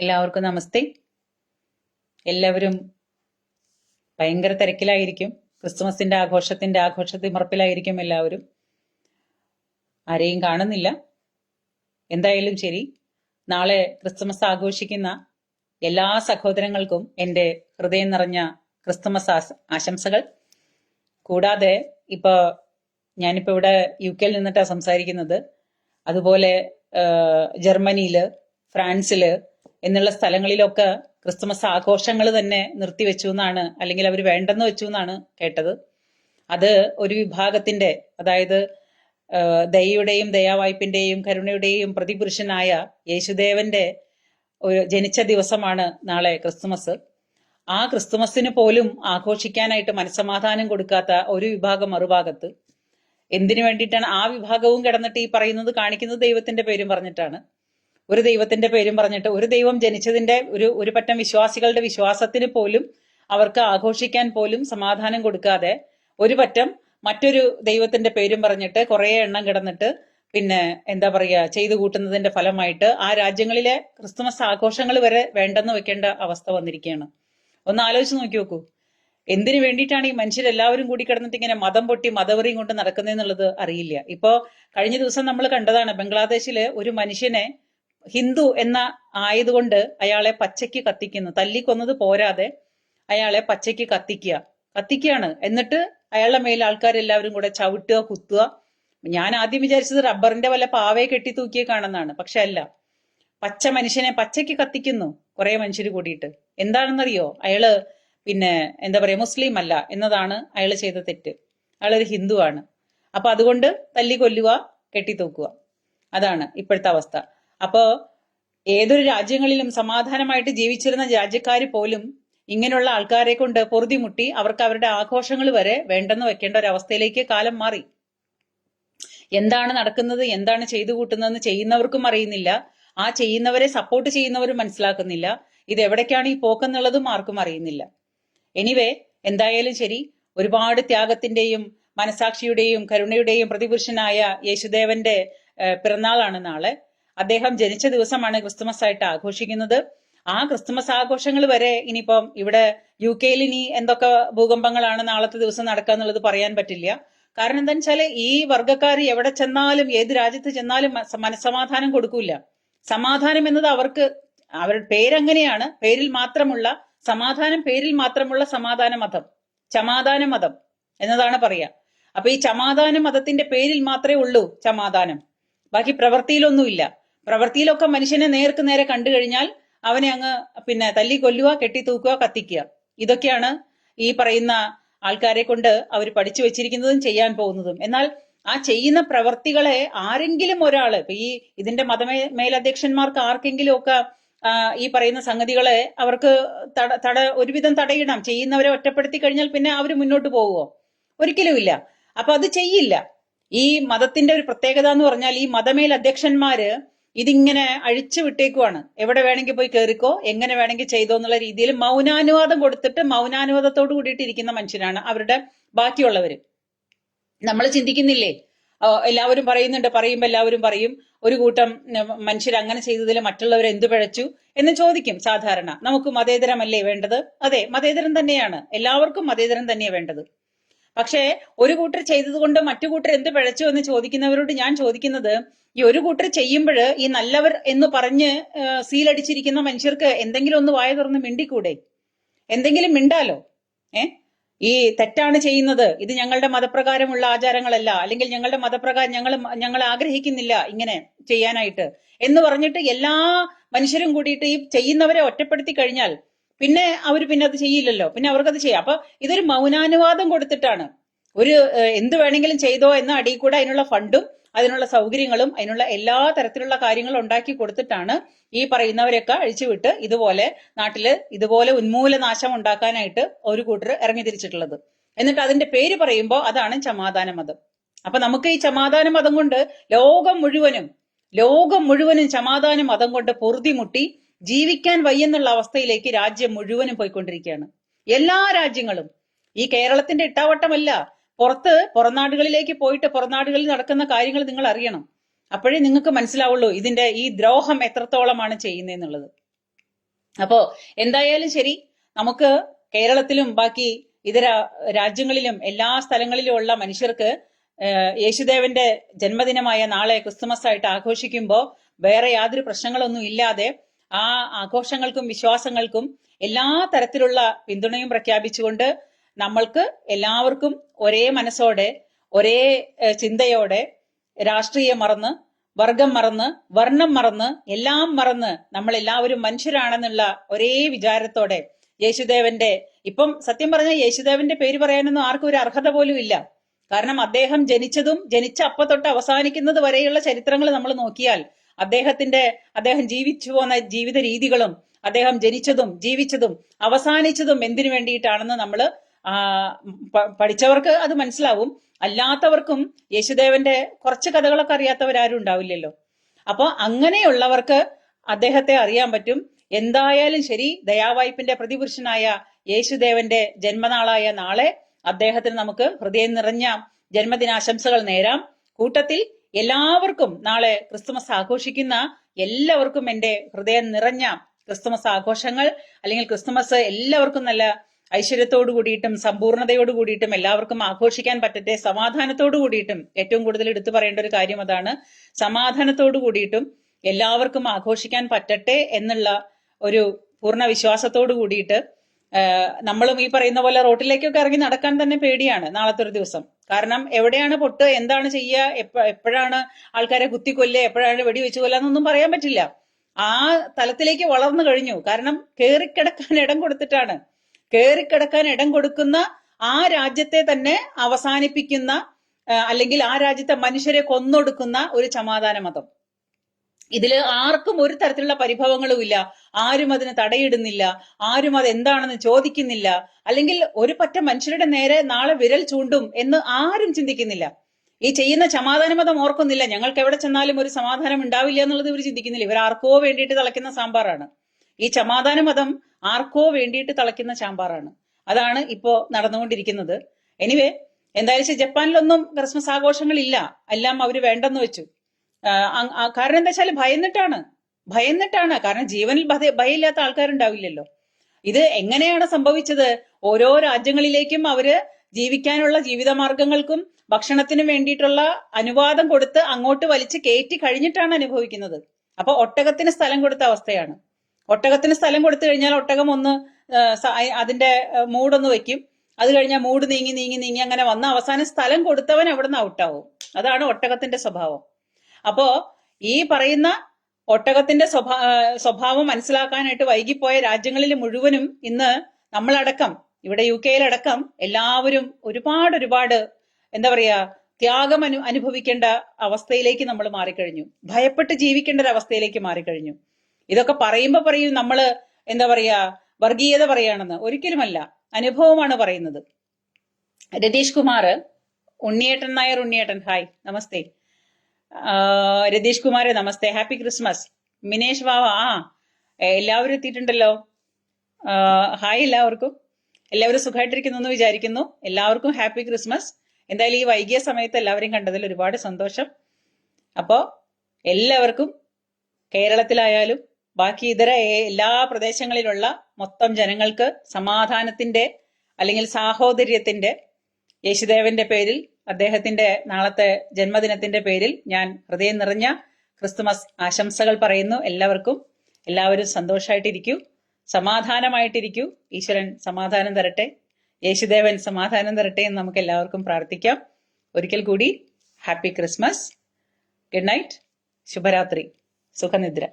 എല്ലാവർക്കും നമസ്തേ. എല്ലാവരും ഭയങ്കര തിരക്കിലായിരിക്കും. ക്രിസ്തുമസിന്റെ ആഘോഷത്തിന്റെ ആഘോഷ തിമർപ്പിലായിരിക്കും എല്ലാവരും. ആരെയും കാണുന്നില്ല. എന്തായാലും ശരി നാളെ ക്രിസ്മസ് ആഘോഷിക്കുന്ന എല്ലാ സഹോദരങ്ങൾക്കും എന്റെ ഹൃദയം നിറഞ്ഞ ക്രിസ്തുമസ് ആശംസകൾ. കൂടാതെ ഇപ്പൊ ഞാനിപ്പോ ഇവിടെ യു കെയിൽ നിന്നിട്ടാണ് സംസാരിക്കുന്നത്. അതുപോലെ ജർമ്മനിയിൽ ഫ്രാൻസിൽ എന്നുള്ള സ്ഥലങ്ങളിലൊക്കെ ക്രിസ്തുമസ് ആഘോഷങ്ങൾ തന്നെ നിർത്തിവെച്ചു എന്നാണ് അല്ലെങ്കിൽ അവർ വേണ്ടെന്ന് വെച്ചു എന്നാണ് കേട്ടത്. അത് ഒരു വിഭാഗത്തിന്റെ അതായത് ദയയുടെയും ദയാവായ്പിന്റെയും കരുണയുടെയും പ്രതിപുരുഷനായ യേശുദേവന്റെ ഒരു ജനിച്ച ദിവസമാണ് നാളെ ക്രിസ്തുമസ്. ആ ക്രിസ്തുമസിന് പോലും ആഘോഷിക്കാനായിട്ട് മനസ്സമാധാനം കൊടുക്കാത്ത ഒരു വിഭാഗം മറുഭാഗത്ത്. എന്തിനു വേണ്ടിയിട്ടാണ് ആ വിഭാഗവും കിടന്നിട്ട് ഈ പറയുന്നത്? കാണിക്കുന്നത് ദൈവത്തിന്റെ പേരും പറഞ്ഞിട്ടാണ്. ഒരു ദൈവത്തിന്റെ പേരും പറഞ്ഞിട്ട് ഒരു ദൈവം ജനിച്ചതിന്റെ ഒരു ഒരു പറ്റം വിശ്വാസികളുടെ വിശ്വാസത്തിന് പോലും അവർക്ക് ആഘോഷിക്കാൻ പോലും സമാധാനം കൊടുക്കാതെ ഒരു പറ്റം മറ്റൊരു ദൈവത്തിന്റെ പേരും പറഞ്ഞിട്ട് കുറേ എണ്ണം കിടന്നിട്ട് പിന്നെ എന്താ പറയാ ചെയ്തു കൂട്ടുന്നതിന്റെ ഫലമായിട്ട് ആ രാജ്യങ്ങളിലെ ക്രിസ്തുമസ് ആഘോഷങ്ങൾ വരെ വേണ്ടെന്ന് വെക്കേണ്ട അവസ്ഥ വന്നിരിക്കുകയാണ്. ഒന്ന് ആലോചിച്ച് നോക്കി നോക്കൂ. എന്തിനു വേണ്ടിയിട്ടാണ് ഈ മനുഷ്യരെല്ലാവരും കൂടി കിടന്നിട്ട് ഇങ്ങനെ മതം പൊട്ടി മതവെറിയും കൊണ്ട് നടക്കുന്നതെന്നുള്ളത് അറിയില്ല. ഇപ്പോ കഴിഞ്ഞ ദിവസം നമ്മൾ കണ്ടതാണ് ബംഗ്ലാദേശിൽ ഒരു മനുഷ്യനെ ഹിന്ദു എന്ന ആയതുകൊണ്ട് അയാളെ പച്ചയ്ക്ക് കത്തിക്കുന്നു. തല്ലിക്കൊന്നത് പോരാതെ അയാളെ പച്ചയ്ക്ക് കത്തിക്കുക. കത്തിക്കുകയാണ്. എന്നിട്ട് അയാളുടെ മേൽ ആൾക്കാരെല്ലാവരും കൂടെ ചവിട്ടുക കുത്തുക. ഞാൻ ആദ്യം വിചാരിച്ചത് റബ്ബറിന്റെ വല്ല പാവയെ കെട്ടി തൂക്കിയേക്കാണെന്നാണ് പക്ഷെ അല്ല. പച്ച മനുഷ്യനെ പച്ചയ്ക്ക് കത്തിക്കുന്നു കുറെ മനുഷ്യർ കൂടിയിട്ട്. എന്താണെന്നറിയോ? അയാൾ പിന്നെ എന്താ പറയാ മുസ്ലിം അല്ല എന്നതാണ് അയാൾ ചെയ്ത തെറ്റ്. അയാളൊരു ഹിന്ദുവാണ്. അപ്പൊ അതുകൊണ്ട് തല്ലി കൊല്ലുക കെട്ടിത്തൂക്കുക. അതാണ് ഇപ്പോഴത്തെ അവസ്ഥ. അപ്പോ ഏതൊരു രാജ്യങ്ങളിലും സമാധാനമായിട്ട് ജീവിച്ചിരുന്ന രാജ്യക്കാർ പോലും ഇങ്ങനെയുള്ള ആൾക്കാരെ കൊണ്ട് പൊറുതിമുട്ടി അവർക്ക് അവരുടെ ആഘോഷങ്ങൾ വരെ വേണ്ടെന്ന് വെക്കേണ്ട ഒരു അവസ്ഥയിലേക്ക് കാലം മാറി. എന്താണ് നടക്കുന്നത്? എന്താണ് ചെയ്തു കൂട്ടുന്നതെന്ന് ചെയ്യുന്നവർക്കും അറിയുന്നില്ല. ആ ചെയ്യുന്നവരെ സപ്പോർട്ട് ചെയ്യുന്നവരും മനസ്സിലാക്കുന്നില്ല. ഇത് എവിടേക്കാണ് ഈ പോക്കെന്നുള്ളതും ആർക്കും അറിയുന്നില്ല. എനിവേ എന്തായാലും ശരി. ഒരുപാട് ത്യാഗത്തിന്റെയും മനസാക്ഷിയുടെയും കരുണയുടെയും പ്രതിപുരുഷനായ യേശുദേവന്റെ പിറന്നാളാണ് നാളെ. അദ്ദേഹം ജനിച്ച ദിവസമാണ് ക്രിസ്തുമസ് ആയിട്ട് ആഘോഷിക്കുന്നത്. ആ ക്രിസ്തുമസ് ആഘോഷങ്ങൾ വരെ ഇനിയിപ്പം ഇവിടെ യു കെയിൽ ഇനി എന്തൊക്കെ ഭൂകമ്പങ്ങളാണ് നാളത്തെ ദിവസം നടക്കുക എന്നുള്ളത് പറയാൻ പറ്റില്ല. കാരണം എന്താ വെച്ചാൽ ഈ വർഗക്കാർ എവിടെ ചെന്നാലും ഏത് രാജ്യത്ത് ചെന്നാലും മനസ്സമാധാനം കൊടുക്കൂല. സമാധാനം എന്നത് അവർക്ക് അവരുടെ പേരങ്ങനെയാണ്. പേരിൽ മാത്രമുള്ള സമാധാനം പേരിൽ മാത്രമുള്ള സമാധാന മതം ചമാധാന മതം എന്നതാണ് പറയാ. അപ്പൊ ഈ ചമാധാന മതത്തിന്റെ പേരിൽ മാത്രമേ ഉള്ളൂ ചമാധാനം. ബാക്കി പ്രവൃത്തിയിലൊന്നുമില്ല പ്രവൃത്തിയിലൊക്കെ മനുഷ്യനെ നേർക്ക് നേരെ കണ്ടു കഴിഞ്ഞാൽ അവനെ അങ്ങ് പിന്നെ തല്ലി കൊല്ലുക കെട്ടി തൂക്കുക കത്തിക്കുക. ഇതൊക്കെയാണ് ഈ പറയുന്ന ആൾക്കാരെ കൊണ്ട് അവർ പഠിച്ചു വെച്ചിരിക്കുന്നതും ചെയ്യാൻ പോകുന്നതും. എന്നാൽ ആ ചെയ്യുന്ന പ്രവർത്തികളെ ആരെങ്കിലും ഒരാൾ ഇപ്പൊ ഈ ഇതിന്റെ മതമേ മേലധ്യക്ഷന്മാർക്ക് ആർക്കെങ്കിലും ഒക്കെ ഈ പറയുന്ന സംഗതികളെ അവർക്ക് തട തട ഒരുവിധം തടയിടാം. ചെയ്യുന്നവരെ ഒറ്റപ്പെടുത്തി കഴിഞ്ഞാൽ പിന്നെ അവർ മുന്നോട്ട് പോകുമോ ഒരിക്കലുമില്ല അപ്പൊ അത് ചെയ്യില്ല. ഈ മതത്തിന്റെ ഒരു പ്രത്യേകത എന്ന് പറഞ്ഞാൽ ഈ മതമേൽ അധ്യക്ഷന്മാര് ഇതിങ്ങനെ അഴിച്ചു വിട്ടേക്കുവാണ്. എവിടെ വേണമെങ്കിൽ പോയി കയറിക്കോ എങ്ങനെ വേണമെങ്കിൽ ചെയ്തോ എന്നുള്ള രീതിയിൽ മൗനാനുവാദം കൊടുത്തിട്ട് മൗനാനുവാദത്തോട് കൂടിയിട്ട് ഇരിക്കുന്ന മനുഷ്യരാണ് അവരുടെ ബാക്കിയുള്ളവര്. നമ്മൾ ചിന്തിക്കുന്നില്ലേ? എല്ലാവരും പറയുന്നുണ്ട് പറയുമ്പോൾ എല്ലാവരും പറയും. ഒരു കൂട്ടം മനുഷ്യർ അങ്ങനെ ചെയ്തതിൽ മറ്റുള്ളവർ എന്തു പിഴച്ചു എന്ന് ചോദിക്കും സാധാരണ. നമുക്ക് മതേതരമല്ലേ വേണ്ടത്? അതെ മതേതരം തന്നെയാണ്. എല്ലാവർക്കും മതേതരം തന്നെയാണ് വേണ്ടത്. പക്ഷേ ഒരു കൂട്ടർ ചെയ്തതുകൊണ്ട് മറ്റു കൂട്ടർ എന്ത് പിഴച്ചു എന്ന് ചോദിക്കുന്നവരോട് ഞാൻ ചോദിക്കുന്നത് ഈ ഒരു കൂട്ടർ ചെയ്യുമ്പോൾ ഈ നല്ലവർ എന്ന് പറഞ്ഞ് സീലടിച്ചിരിക്കുന്ന മനുഷ്യർക്ക് എന്തെങ്കിലും ഒന്ന് വായ തുറന്ന് മിണ്ടിക്കൂടെ? എന്തെങ്കിലും മിണ്ടാലോ? ഏ? ഈ തെറ്റാണ് ചെയ്യുന്നത്. ഇത് ഞങ്ങളുടെ മതപ്രകാരമുള്ള ആചാരങ്ങളല്ല. അല്ലെങ്കിൽ ഞങ്ങളുടെ മതപ്രകാരം ഞങ്ങൾ ഞങ്ങൾ ആഗ്രഹിക്കുന്നില്ല ഇങ്ങനെ ചെയ്യാനായിട്ട്. എന്ന് പറഞ്ഞിട്ട് എല്ലാ മനുഷ്യരും കൂടിയിട്ട് ഈ ചെയ്യുന്നവരെ ഒറ്റപ്പെടുത്തി കഴിഞ്ഞാൽ പിന്നെ അവർ പിന്നെ അത് ചെയ്യില്ലല്ലോ. പിന്നെ അവർക്കത് ചെയ്യാം. അപ്പൊ ഇതൊരു മൗനാനുവാദം കൊടുത്തിട്ടാണ്. ഒരു എന്ത് വേണമെങ്കിലും ചെയ്തോ എന്ന അടിയിൽ കൂടെ അതിനുള്ള ഫണ്ടും അതിനുള്ള സൗകര്യങ്ങളും അതിനുള്ള എല്ലാ തരത്തിലുള്ള കാര്യങ്ങളും ഉണ്ടാക്കി കൊടുത്തിട്ടാണ് ഈ പറയുന്നവരെയൊക്കെ അഴിച്ചുവിട്ട് ഇതുപോലെ നാട്ടിൽ ഇതുപോലെ ഉന്മൂലനാശം ഉണ്ടാക്കാനായിട്ട് ഒരു കൂട്ടർ ഇറങ്ങി തിരിച്ചിട്ടുള്ളത് എന്നിട്ട് അതിന്റെ പേര് പറയുമ്പോൾ അതാണ് സമാധാന മതം അപ്പൊ നമുക്ക് ഈ സമാധാന മതം കൊണ്ട് ലോകം മുഴുവനും ലോകം മുഴുവനും സമാധാന മതം കൊണ്ട് പൊറുതിമുട്ടി ജീവിക്കാൻ വയ്യെന്നുള്ള അവസ്ഥയിലേക്ക് രാജ്യം മുഴുവനും പോയിക്കൊണ്ടിരിക്കുകയാണ്. എല്ലാ രാജ്യങ്ങളും ഈ കേരളത്തിന്റെ ഇട്ടാവട്ടമല്ല പുറത്ത് പുറനാടുകളിലേക്ക് പോയിട്ട് പുറനാടുകളിൽ നടക്കുന്ന കാര്യങ്ങൾ നിങ്ങൾ അറിയണം. അപ്പോഴേ നിങ്ങൾക്ക് മനസ്സിലാവുള്ളൂ ഇതിന്റെ ഈ ദ്രോഹം എത്രത്തോളമാണ് ചെയ്യുന്നതെന്നുള്ളത്. അപ്പോ എന്തായാലും ശരി നമുക്ക് കേരളത്തിലും ബാക്കി ഇതര രാജ്യങ്ങളിലും എല്ലാ സ്ഥലങ്ങളിലും ഉള്ള മനുഷ്യർക്ക് യേശുദേവന്റെ ജന്മദിനമായ നാളെ ക്രിസ്തുമസ് ആയിട്ട് ആഘോഷിക്കുമ്പോൾ വേറെ യാതൊരു പ്രശ്നങ്ങളൊന്നും ഇല്ലാതെ ആ ആഘോഷങ്ങൾക്കും വിശ്വാസങ്ങൾക്കും എല്ലാ തരത്തിലുള്ള പിന്തുണയും പ്രഖ്യാപിച്ചുകൊണ്ട് നമ്മൾക്ക് എല്ലാവർക്കും ഒരേ മനസ്സോടെ ഒരേ ചിന്തയോടെ രാഷ്ട്രീയം മറന്ന് വർഗം മറന്ന് വർണം മറന്ന് എല്ലാം മറന്ന് നമ്മൾ എല്ലാവരും മനുഷ്യരാണെന്നുള്ള ഒരേ വിചാരത്തോടെ യേശുദേവന്റെ ഇപ്പം സത്യം പറഞ്ഞ യേശുദേവന്റെ പേര് പറയാനൊന്നും ആർക്കും ഒരു അർഹത പോലും ഇല്ല. കാരണം അദ്ദേഹം ജനിച്ചതും ജനിച്ച അപ്പ തൊട്ട് അവസാനിക്കുന്നത് വരെയുള്ള ചരിത്രങ്ങൾ നമ്മൾ നോക്കിയാൽ അദ്ദേഹത്തിന്റെ അദ്ദേഹം ജീവിച്ചു പോന്ന ജീവിത രീതികളും അദ്ദേഹം ജനിച്ചതും ജീവിച്ചതും അവസാനിച്ചതും എന്തിനു വേണ്ടിയിട്ടാണെന്ന് നമ്മൾ പഠിച്ചവർക്ക് അത് മനസ്സിലാവും. അല്ലാത്തവർക്കും യേശുദേവന്റെ കുറച്ച് കഥകളൊക്കെ അറിയാത്തവരാരും ഉണ്ടാവില്ലല്ലോ. അപ്പൊ അങ്ങനെയുള്ളവർക്ക് അദ്ദേഹത്തെ അറിയാൻ പറ്റും. എന്തായാലും ശരി ദയാവായ്പിന്റെ പ്രതിപുരുഷനായ യേശുദേവന്റെ ജന്മനാളായ നാളെ അദ്ദേഹത്തിന് നമുക്ക് ഹൃദയം നിറഞ്ഞ ജന്മദിനാശംസകൾ നേരാം. കൂട്ടത്തിൽ എല്ലാവർക്കും നാളെ ക്രിസ്തുമസ് ആഘോഷിക്കുന്ന എല്ലാവർക്കും എന്റെ ഹൃദയം നിറഞ്ഞ ക്രിസ്തുമസ് ആഘോഷങ്ങൾ അല്ലെങ്കിൽ ക്രിസ്തുമസ് എല്ലാവർക്കും നല്ല ഐശ്വര്യത്തോടു കൂടിയിട്ടും സമ്പൂർണതയോട് കൂടിയിട്ടും എല്ലാവർക്കും ആഘോഷിക്കാൻ പറ്റട്ടെ സമാധാനത്തോടു കൂടിയിട്ടും. ഏറ്റവും കൂടുതൽ എടുത്തു പറയേണ്ട ഒരു കാര്യം അതാണ് സമാധാനത്തോടു കൂടിയിട്ടും എല്ലാവർക്കും ആഘോഷിക്കാൻ പറ്റട്ടെ എന്നുള്ള ഒരു പൂർണ വിശ്വാസത്തോടു കൂടിയിട്ട് നമ്മളും ഈ പറയുന്ന പോലെ റോട്ടിലേക്കൊക്കെ ഇറങ്ങി നടക്കാൻ തന്നെ പേടിയാണ് നാളത്തെ ഒരു ദിവസം. കാരണം എവിടെയാണ് പൊട്ട് എന്താണ് ചെയ്യുക എപ്പ എപ്പോഴാണ് ആൾക്കാരെ കുത്തിക്കൊല്ലുക എപ്പോഴാണ് വെടിവെച്ച് കൊല്ലുക എന്നൊന്നും പറയാൻ പറ്റില്ല. ആ തലത്തിലേക്ക് വളർന്നു കഴിഞ്ഞു. കാരണം കേറിക്കിടക്കാൻ ഇടം കൊടുത്തിട്ടാണ്. കേറിക്കിടക്കാൻ ഇടം കൊടുക്കുന്ന ആ രാജ്യത്തെ തന്നെ അവസാനിപ്പിക്കുന്ന അല്ലെങ്കിൽ ആ രാജ്യത്തെ മനുഷ്യരെ കൊന്നൊടുക്കുന്ന ഒരു ചമാധാന മതം ഇതിൽ ആർക്കും ഒരു തരത്തിലുള്ള പരിഭവങ്ങളും ഇല്ല. ആരും അതിന് തടയിടുന്നില്ല. ആരും അത് എന്താണെന്ന് ചോദിക്കുന്നില്ല. അല്ലെങ്കിൽ ഒരു പറ്റം മനുഷ്യരുടെ നേരെ നാളെ വിരൽ ചൂണ്ടും എന്ന് ആരും ചിന്തിക്കുന്നില്ല. ഈ ചെയ്യുന്ന സമാധാന മതം ഓർക്കുന്നില്ല. ഞങ്ങൾക്ക് എവിടെ ചെന്നാലും ഒരു സമാധാനം ഉണ്ടാവില്ല എന്നുള്ളത് ഇവർ ചിന്തിക്കുന്നില്ല. ഇവർ ആർക്കോ വേണ്ടിയിട്ട് തിളയ്ക്കുന്ന സാമ്പാറാണ്. ഈ സമാധാന മതം ആർക്കോ വേണ്ടിയിട്ട് തിളയ്ക്കുന്ന സാമ്പാറാണ്. അതാണ് ഇപ്പോ നടന്നുകൊണ്ടിരിക്കുന്നത്. എനിവേ എന്തായാലും ജപ്പാനിലൊന്നും ക്രിസ്മസ് ആഘോഷങ്ങളില്ല. എല്ലാം അവർ വേണ്ടെന്ന് വെച്ചു. കാരണം എന്താ വെച്ചാൽ ഭയന്നിട്ടാണ്. ഭയന്നിട്ടാണ്. കാരണം ജീവനിൽ ഭയ- ഭയമില്ലാത്ത ആൾക്കാരുണ്ടാവില്ലല്ലോ. ഇത് എങ്ങനെയാണ് സംഭവിച്ചത്? ഓരോ രാജ്യങ്ങളിലേക്കും അവർ ജീവിക്കാനുള്ള ജീവിതമാർഗങ്ങൾക്കും ഭക്ഷണത്തിനും വേണ്ടിയിട്ടുള്ള അനുവാദം കൊടുത്ത് അങ്ങോട്ട് വലിച്ച് കയറ്റി കഴിഞ്ഞിട്ടാണ് അനുഭവിക്കുന്നത്. അപ്പൊ ഒട്ടകത്തിന് സ്ഥലം കൊടുത്ത അവസ്ഥയാണ്. ഒട്ടകത്തിന് സ്ഥലം കൊടുത്തു കഴിഞ്ഞാൽ ഒട്ടകം ഒന്ന് അതിന്റെ മൂടൊന്ന് വെക്കും. അത് കഴിഞ്ഞാൽ മൂട് നീങ്ങി നീങ്ങി നീങ്ങി അങ്ങനെ വന്ന അവസാനം സ്ഥലം കൊടുത്തവൻ അവിടുന്ന് ഔട്ടാവും. അതാണ് ഒട്ടകത്തിന്റെ സ്വഭാവം. അപ്പോ ഈ പറയുന്ന ഒട്ടകത്തിന്റെ സ്വഭാ സ്വഭാവം മനസ്സിലാക്കാനായിട്ട് വൈകിപ്പോയ രാജ്യങ്ങളിൽ മുഴുവനും ഇന്ന് നമ്മളടക്കം ഇവിടെ യു കെയിലടക്കം എല്ലാവരും ഒരുപാട് ഒരുപാട് എന്താ പറയാ ത്യാഗം അനു അനുഭവിക്കേണ്ട അവസ്ഥയിലേക്ക് നമ്മൾ മാറിക്കഴിഞ്ഞു. ഭയപ്പെട്ട് ജീവിക്കേണ്ട ഒരു അവസ്ഥയിലേക്ക് മാറിക്കഴിഞ്ഞു. ഇതൊക്കെ പറയുമ്പോൾ പറയും നമ്മൾ എന്താ പറയാ വർഗീയത പറയാണെന്ന്. ഒരിക്കലുമല്ല. അനുഭവമാണ് പറയുന്നത്. രതീഷ് കുമാർ ഉണ്ണിയേട്ടൻ നായർ ഉണ്ണിയേട്ടൻ. ഹായ്. നമസ്തേ. രതീഷ് കുമാരെ നമസ്തേ. ഹാപ്പി ക്രിസ്മസ് മിനേഷ് വാവ ആ എല്ലാവരും എത്തിയിട്ടുണ്ടല്ലോ. ഹായ് എല്ലാവർക്കും. എല്ലാവരും സുഖമായിട്ടിരിക്കുന്നു എന്ന് വിചാരിക്കുന്നു. എല്ലാവർക്കും ഹാപ്പി ക്രിസ്മസ് എന്തായാലും ഈ വൈകിയ സമയത്ത് എല്ലാവരെയും കണ്ടതിൽ ഒരുപാട് സന്തോഷം. അപ്പോ എല്ലാവർക്കും കേരളത്തിലായാലും ബാക്കി ഇതര എല്ലാ പ്രദേശങ്ങളിലുള്ള മൊത്തം ജനങ്ങൾക്ക് സമാധാനത്തിന്റെ അല്ലെങ്കിൽ സാഹോദര്യത്തിന്റെ യേശുദേവന്റെ പേരിൽ അദ്ദേഹത്തിന്റെ നാളത്തെ ജന്മദിനത്തിന്റെ പേരിൽ ഞാൻ ഹൃദയം നിറഞ്ഞ ക്രിസ്തുമസ് ആശംസകൾ പറയുന്നു. എല്ലാവർക്കും എല്ലാവരും സന്തോഷമായിട്ടിരിക്കൂ സമാധാനമായിട്ടിരിക്കൂ. ഈശ്വരൻ സമാധാനം തരട്ടെ. യേശുദേവൻ സമാധാനം തരട്ടെ എന്ന് നമുക്ക് എല്ലാവർക്കും പ്രാർത്ഥിക്കാം. ഒരിക്കൽ കൂടി ഹാപ്പി ക്രിസ്മസ്. Good night. ശുഭരാത്രി. സുഖനിദ്ര.